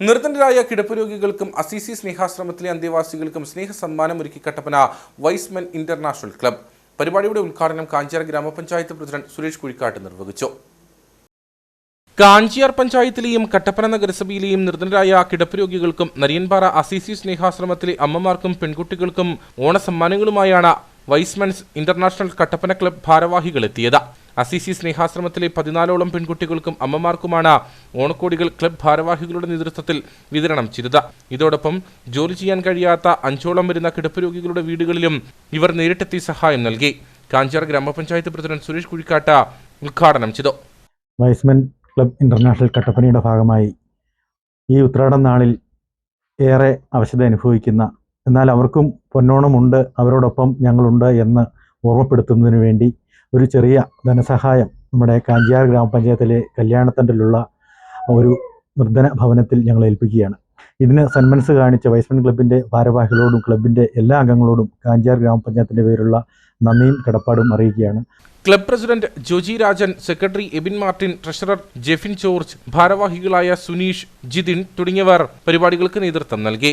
നിർദ്ധനരായ കിടപ്പ് രോഗികൾക്കും അസീസി സ്നേഹാശ്രമത്തിലെ അന്തേവാസികൾക്കും സ്നേഹ സമ്മാനമൊരുക്കി Kattappana Y's Men international club. പരിപാടിയുടെ ഉദ്ഘാടനം കാഞ്ചാർ ഗ്രാമപഞ്ചായത്ത് പ്രസിഡന്റ് സുരേഷ് കുഴിക്കാട്ട് നിർവഹിച്ചു. കാഞ്ചിയാർ പഞ്ചായത്തിലെയും കട്ടപ്പന നഗരസഭയിലെയും നിർദ്ധനരായ കിടപ്പ് രോഗികൾക്കും നരിയൻപാറ അസീസി സ്നേഹാശ്രമത്തിലെ അമ്മമാർക്കും പെൺകുട്ടികൾക്കും ഓണസമ്മാനങ്ങളുമായാണ് Y's Men's international Kattappana club ഭാരവാഹികൾ എത്തിയത് അസീസി സ്നേഹാശ്രമത്തിലെ പതിനാലോളം പെൺകുട്ടികൾക്കും അമ്മമാർക്കുമാണ് ഓണക്കോടികൾ ക്ലബ് ഭാരവാഹികളുടെ നേതൃത്വത്തിൽ വിതരണം ചെയ്തത്. ഇതോടൊപ്പം ജോലി ചെയ്യാൻ കഴിയാത്ത അഞ്ചോളം വരുന്ന കിടപ്പ് രോഗികളുടെ വീടുകളിലും ഇവർ നേരിട്ടെത്തി സഹായം നൽകി. കാഞ്ചാർ ഗ്രാമപഞ്ചായത്ത് പ്രസിഡന്റ് സുരേഷ് കുഴിക്കാട്ട ഉദ്ഘാടനം ചെയ്തു. വൈസ്മെൻ ക്ലബ് ഇന്റർനാഷണൽ കട്ടപ്പനയുടെ ഭാഗമായി ഈ ഉത്രാടം നാളിൽ ഏറെ അവശത അനുഭവിക്കുന്ന എന്നാൽ അവർക്കും പൊന്നോണമുണ്ട് അവരോടൊപ്പം ഞങ്ങളുണ്ട് എന്ന് ഓർമ്മപ്പെടുത്തുന്നതിന് വേണ്ടി ഒരു ചെറിയ ധനസഹായം നമ്മുടെ കാഞ്ചിയാർ ഗ്രാമപഞ്ചായത്തിലെ കല്യാണത്തണ്ടിലുള്ള ഒരു നിർധന ഭവനത്തിൽ ഞങ്ങൾ ഏൽപ്പിക്കുകയാണ്. ഇതിന് സന്മനസ് കാണിച്ച വൈസ്മൻ ക്ലബിന്റെ ഭാരവാഹികളോടും ക്ലബിന്റെ എല്ലാ അംഗങ്ങളോടും കാഞ്ചിയാർ ഗ്രാമപഞ്ചായത്തിന്റെ പേരുള്ള നന്ദിയും കടപ്പാടും അറിയിക്കുകയാണ്. Club president Joji Rajan secretary Abin Martin treasurer Jefin George ഭാരവാഹികളായ സുനീഷ് ജിതിൻ തുടങ്ങിയവർ പരിപാടികൾക്ക് നേതൃത്വം നൽകി.